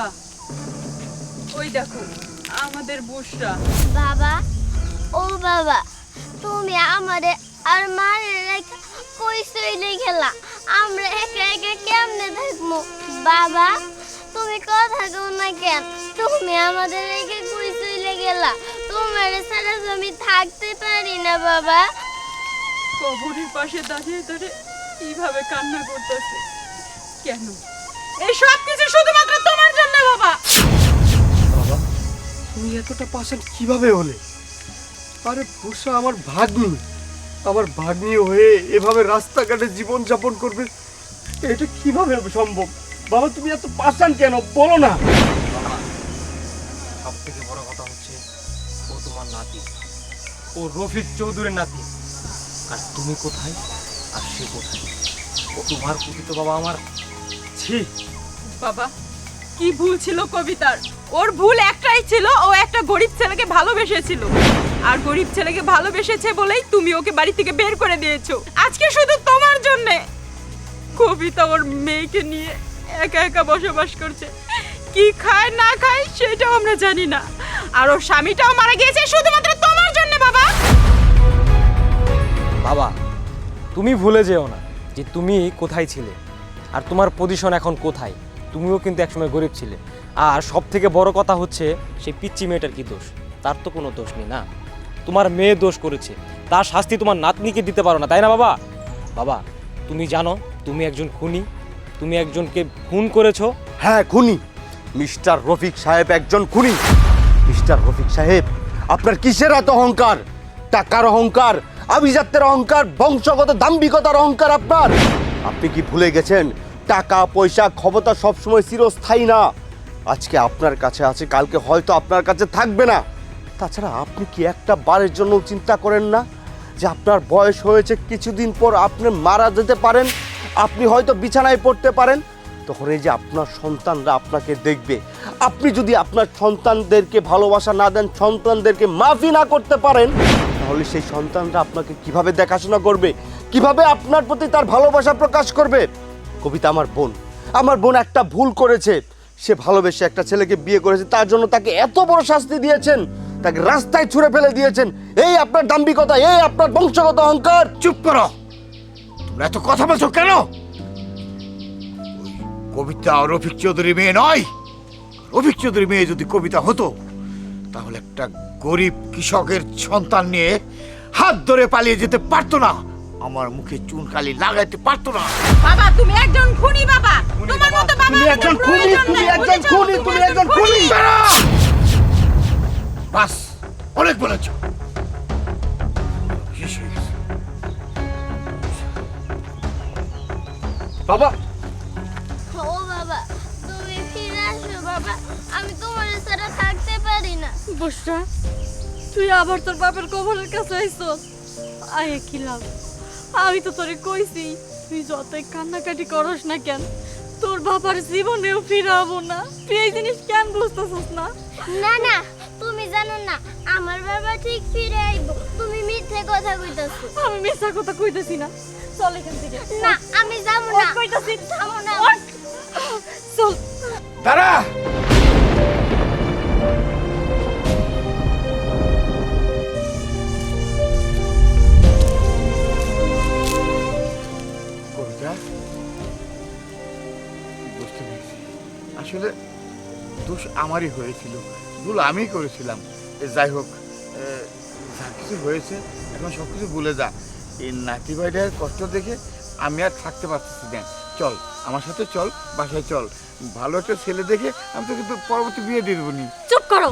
বাবা। ওই দেখো আমাদের বুসরা। বাবা? ও বাবা তুমি আমারে আর মারে রেখে কই চলে গেলা আমরা একা একা কেমনে থাকব? বাবা তুমি কথা কও না কেন? তুমি আমাদের রেখে কই চলে গেলা তোমার ছাড়া আমি থাকতে পারি না বাবা। কবরের পাশে দাঁড়িয়ে দাঁড়িয়ে কীভাবে কান্না করতেছে? কেন? এই সব কিছু শুধুমাত্র বাবা। বাবা তুমি এতটা পাশান কীভাবে হলে? আরে পোষা আমার ভাগ্নি। আমার ভাগ্নি হয়ে এভাবে রাস্তাঘাটে জীবন যাপন করবে এটা কীভাবে সম্ভব? বাবা তুমি এত পাশান কেন? বলো না। সব থেকে বড় কথা হচ্ছে ও তোমার নাতি। ও রফিক চৌধুরীর নাতি। আর তুমি কোথায় আর সে কোথায়? ও তোমার প্রতি তো বাবা আমার। ছি। বাবা কি ভুল ছিল কবিতার? ওর ভুল একটাই ছিল, ও একটা গরিব ছেলেকে ভালোবেসেছিল। আর গরিব ছেলেকে ভালোবেসেছে বলেই তুমি ওকে বাড়ি থেকে বের করে দিয়েছ। আজকে শুধু তোমার জন্যে। কবিতা ওর মেয়েকে নিয়ে একা একা বসবাস করছে। কি খায়, না খায়, সেটাও আমরা জানি না। আর ওর স্বামীটাও মারা গিয়েছে শুধুমাত্র তোমার জন্য, বাবা। বাবা, তুমি ভুলে যেও না যে তুমি কোথায় ছিলে। আর তোমার পজিশন এখন কোথায়? তুমিও কিন্তু একসময় গরিব ছিলে। আর সব থেকে বড় কথা হচ্ছে, সেই পিচ্চি মেয়েটার কি দোষ? তার তো কোনো দোষ নেই না। তোমার মেয়ে দোষ করেছে। তার শাস্তি তোমার নাতনিকে দিতে পারো না, তাই না বাবা? বাবা, তুমি জানো, তুমি একজন খুনি। তুমি একজনকে খুন করেছ। হ্যাঁ খুনি। মিস্টার রফিক সাহেব একজন খুনি। মিস্টার রফিক সাহেব, আপনার কিসের এত অহংকার? টাকার অহংকার, আভিজাত্যের অহংকার, বংশগত দাম্ভিকতার অহংকার আপনার? আপনি কি ভুলে গেছেন? টাকা, পয়সা, ক্ষমতা সবসময় চিরস্থায়ী না। আজকে আপনার কাছে আছে, কালকে হয়তো আপনার কাছে থাকবে না। তাছাড়া আপনি কি একটা বারের জন্য চিন্তা করেন না যে আপনার বয়স হয়েছে, কিছুদিন পর আপনি মারা যেতে পারেন, আপনি হয়তো বিছানায় পড়তে পারেন? তখন এই যে আপনার সন্তানরা আপনাকে দেখবে। আপনি যদি আপনার সন্তানদেরকে ভালোবাসা না দেন, সন্তানদেরকে মাফি না করতে পারেন, তাহলে সেই সন্তানরা আপনাকে কীভাবে দেখাশোনা করবে? কীভাবে আপনার প্রতি তার ভালোবাসা প্রকাশ করবে? কবিতা আমার বোন। আমার বোন একটা ভুল করেছে। সে ভালোবেসে একটা ছেলেকে বিয়ে করেছে, তার জন্য তাকে এত বড় শাস্তি দিয়েছেন, তাকে রাস্তায় ছুঁড়ে ফেলে দিয়েছেন। এই আপনার দাম্ভিকতা, এই আপনার বংশগত অহংকার। চুপ করো। তোমরা এত কথা বলছো কেন? কবিতা রফিক চৌধুরী মেয়ে নয়। রফিক চৌধুরী মেয়ে যদি কবিতা হতো, তাহলে একটা গরিব কৃষকের সন্তান নিয়ে হাত ধরে পালিয়ে যেতে পারতো না। আমার মুখে চুন চুনকালি লাগাইতে পারতো না। বাবা তুমি একজন খুনি বাবা। তোমার মতো বাবা তুমি একজন খুনি তুমি একজন খুনি তুমি একজন খুনি। বাস অনেক বলেছ। বাবা। ও বাবা তুমি ফিরে আসো বাবা। আমি তোমার ছাড়া থাকতে পারি না। বুসরা তুই আবার তোর বাপের কবরের কাছে আইসস। আয় কি লাভ আমি তো তোরে কইছি তুই যতই কান্নাকাটি করস না কেন তোর বাবার জীবনেও ফিরাবো না। তুই এই জিনিস কেন বুঝতেছিস না? না না তুমি জানো না আমার বাবা ঠিক ফিরে আইবো। তুমি মিথ্যে কথা কইতাছো আমি মিথ্যা কথা কইতেছি না। চল এখান থেকে। না আমি যাব না। কইতাছি। যাব না। চল। দাঁড়া! আমারই হয়েছিল। ভুল আমি করেছিলাম। যাই হোক যা কিছু হয়েছে, এখন সব কিছু ভুলে যা। এই নাতি ভাইটার কষ্ট দেখে আমি আর থাকতে পারতেছি না। চল, আমার সাথে চল, বাসায় চল। ভালো একটা ছেলে দেখে আমি তোকে কিন্তু পরবর্তী বিয়ে দিয়ে দেবো চুপ করো।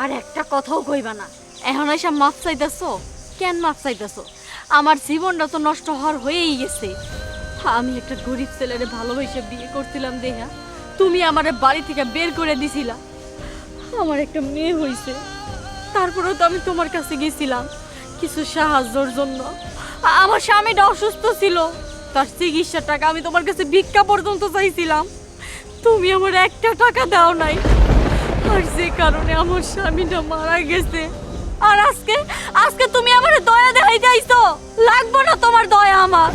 আর একটা কথাও কইবা না। এখন এসব মাপ চাইতেছো? কেন মাপ চাইতেছো? আমার জীবনটা তো নষ্ট হওয়ার হয়েই গেছে। আমি একটা গরিব ছেলেরে ভালোবেসে বিয়ে করছিলাম দেহা। তুমি আমার বাড়ি থেকে বের করে দিছিলা। আমার একটা মেয়ে হয়েছে তারপরেও তো আমি তোমার কাছে গেছিলাম কিছু সাহায্যর জন্য। আমার স্বামীটা অসুস্থ ছিল। তার চিকিৎসার টাকা আমি তোমার কাছে ভিক্ষা পর্যন্ত চাইছিলাম। তুমি আমার একটা টাকা দাও নাই। আর যে কারণে আমার স্বামীটা মারা গেছে। আর আজকে আজকে তুমি আমার দয়া দেখাই যাইছো লাগবো না তোমার দয়া আমার।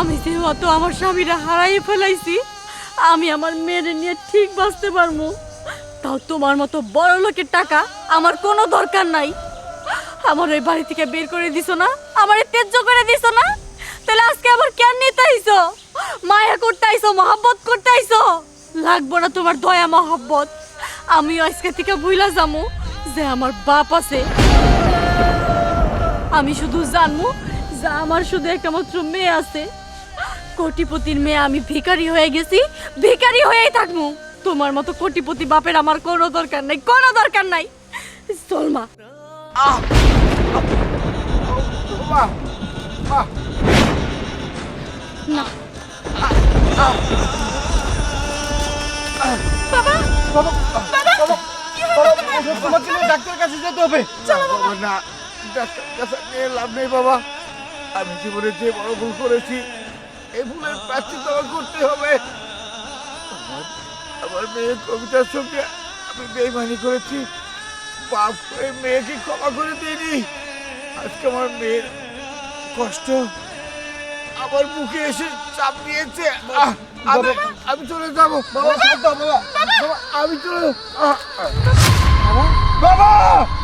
আমি যেহেতু আমার স্বামীরা হারাই ফেলাইছি, আমি আমার মেয়ের নিয়ে ঠিক বাঁচতে পারব। তাও তোমার মতো বড় লোকের টাকা আমার কোনো দরকার নাই। আমার ওই বাড়ি থেকে বের করে দিছো না? আমার তেজ্য করে দিছো না? তাহলে আজকে আবার কেন নিতে আইছো? মায়া করতে আইছো, মহাব্বত করতে আইছো? লাগবো না তোমার দয়া, মহাব্বত। আমি আজকে থেকে ভুলা যামু যে আমার বাপ আছে। আমি শুধু জানব যে আমার শুধু একটা মাত্র মেয়ে আছে। কোটিপতির মেয়ে আমি ভিখারি হয়ে গেছি ভিখারি হয়েই থাকব। তোমার মতো কোটিপতি বাপের আমার কোনো দরকার নাই কোনো দরকার নাই। সলমা। না। কাছে যেতে হবে। বাবা। না ডাক্তার কাছে নিয়ে লাভ নেই বাবা। আমি জীবনে যে বড় ভুল করেছি এই ভুলের প্রাচিত করতে হবে। আমার মেয়ের কবিতার সঙ্গে আমি বেইমানি করেছি। পাপ করে মেয়েকে ক্ষমা করে দিইনি। আজকে আমার মেয়ের কষ্ট আমার মুখে এসে চাপ দিয়েছে। আমি আমি চলে যাব। বাবা আমি চলে বাবা। আহ।